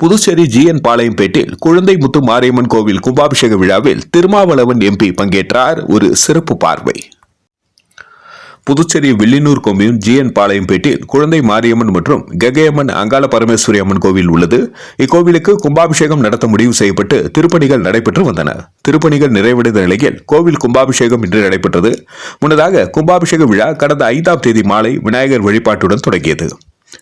Puducherry GN பாளையம்பேட்டில் குழந்தை முத்து மாரியம்மன் கோவில் கும்பாபிஷேக விழாவில் திருமாவளவன் எம்பி பங்கேற்றார். ஒரு சிறப்பு பார்வை. புதுச்சேரி வில்லினூர் கொம்யூன் ஜிஎன் பாளையம்பேட்டில் குழந்தை மாரியம்மன் மற்றும் கெகையம்மன் அங்காள பரமேஸ்வரி அம்மன் கோவில் உள்ளது. இக்கோவிலுக்கு கும்பாபிஷேகம் நடத்த முடிவு செய்யப்பட்டு திருப்பணிகள் நடைபெற்று வந்தன. திருப்பணிகள் நிறைவடைந்த நிலையில் கோவில் கும்பாபிஷேகம் இன்று நடைபெற்றது. முன்னதாக கும்பாபிஷேக விழா கடந்த ஐந்தாம் தேதி மாலை விநாயகர் வழிபாட்டுடன் தொடங்கியது.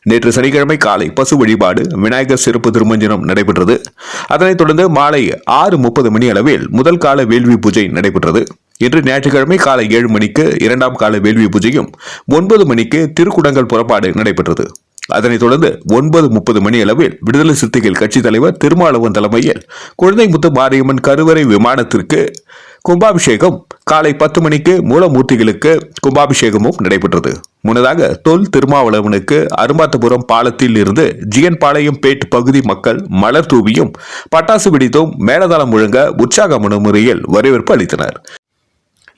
நேற்று சனிக்கிழமை காலை பசு வழிபாடு விநாயகர் சிறப்பு திருமஞ்சனம் நடைபெற்றது. அதனைத் தொடர்ந்து மாலை ஆறு முப்பது மணி அளவில் முதல் கால வேள்வி பூஜை நடைபெற்றது. இன்று ஞாயிற்றுக்கிழமை காலை ஏழு மணிக்கு இரண்டாம் கால வேள்வி பூஜையும் ஒன்பது மணிக்கு திருக்குடங்கள் புறப்பாடு நடைபெற்றது. அதனைத் தொடர்ந்து ஒன்பது முப்பது மணி அளவில் விடுதலை சிறுத்தைகள் கட்சித் தலைவர் திருமாவளவன் தலைமையில் குழந்தை முத்து மாரியம்மன் கருவறை விமானத்திற்கு கும்பாபிஷேகம் காலை பத்து மணிக்கு மூலமூர்த்திகளுக்கு கும்பாபிஷேகமும் நடைபெற்றது. முன்னதாக தொல் திருமாவளவனுக்கு அரும்பாத்தபுரம் பாலத்தில் இருந்து ஜிஎன் பாளையம் பேட் பகுதி மக்கள் மலர் தூவியும் பட்டாசு வெடித்தும் மேலதாளம் முழங்க உற்சாக முறையில் வரவேற்பு அளித்தனர்.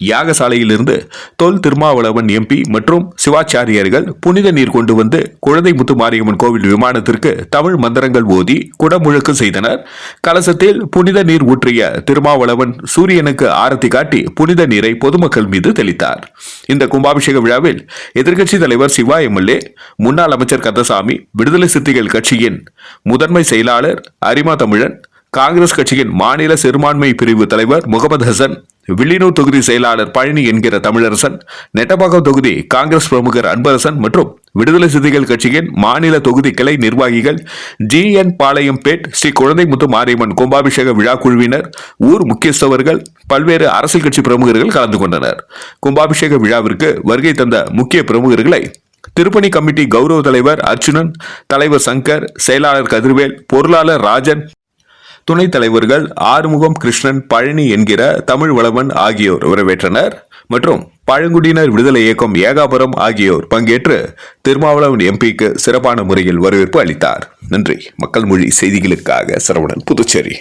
யாகசாலையிலிருந்து தொல் திருமாவளவன் எம்பி மற்றும் சிவாச்சாரியர்கள் புனித நீர் கொண்டு வந்து குழந்தை முத்து மாரியம்மன் கோவில் விமானத்திற்கு தமிழ் மந்திரங்கள் ஓதி குடமுழுக்கு செய்தனர். கலசத்தில் புனித நீர் ஊற்றிய திருமாவளவன் சூரியனுக்கு ஆரத்தி காட்டி புனித நீரை பொதுமக்கள் மீது தெளித்தார். இந்த கும்பாபிஷேக விழாவில் எதிர்க்கட்சித் தலைவர் சிவா எம்எல்ஏ முன்னாள் அமைச்சர் கந்தசாமி விடுதலை சிறுத்தைகள் கட்சியின் முதன்மை செயலாளர் அரிமா தமிழன் காங்கிரஸ் கட்சியின் மாநில சிறுபான்மை பிரிவு தலைவர் முகமது ஹசன் வில்லியனூர் தொகுதி செயலாளர் பழனி என்கிற தமிழரசன் நெட்டபாக்கம் தொகுதி காங்கிரஸ் பிரமுகர் அன்பரசன் மற்றும் விடுதலை சிறுத்தைகள் கட்சியின் மாநில தொகுதி கிளை நிர்வாகிகள் ஜி என் பாளையம்பேட் ஸ்ரீ குழந்தை முத்து மாரியம்மன் கும்பாபிஷேக விழா குழுவினர் ஊர் முக்கியஸ்தவர்கள் பல்வேறு அரசியல் கட்சி பிரமுகர்கள் கலந்து கொண்டனர். கும்பாபிஷேக விழாவிற்கு வருகை தந்த முக்கிய பிரமுகர்களை திருப்பணி கமிட்டி கௌரவ தலைவர் அர்ச்சுனன் தலைவர் சங்கர் செயலாளர் கதிர்வேல் பொருளாளர் ராஜன் துணைத் தலைவர்கள் ஆறுமுகம் கிருஷ்ணன் பழனி என்கிற தமிழ் வளவன் ஆகியோர் வரவேற்றனர். மற்றும் பழங்குடியினர் விடுதலை இயக்கம் ஏகாபுரம் ஆகியோர் பங்கேற்று திருமாவளவன் எம்பிக்கு சிறப்பான முறையில் வரவேற்பு அளித்தார். நன்றி. மக்கள் மொழி செய்திகளுக்காக சரவணன் புதுச்சேரி.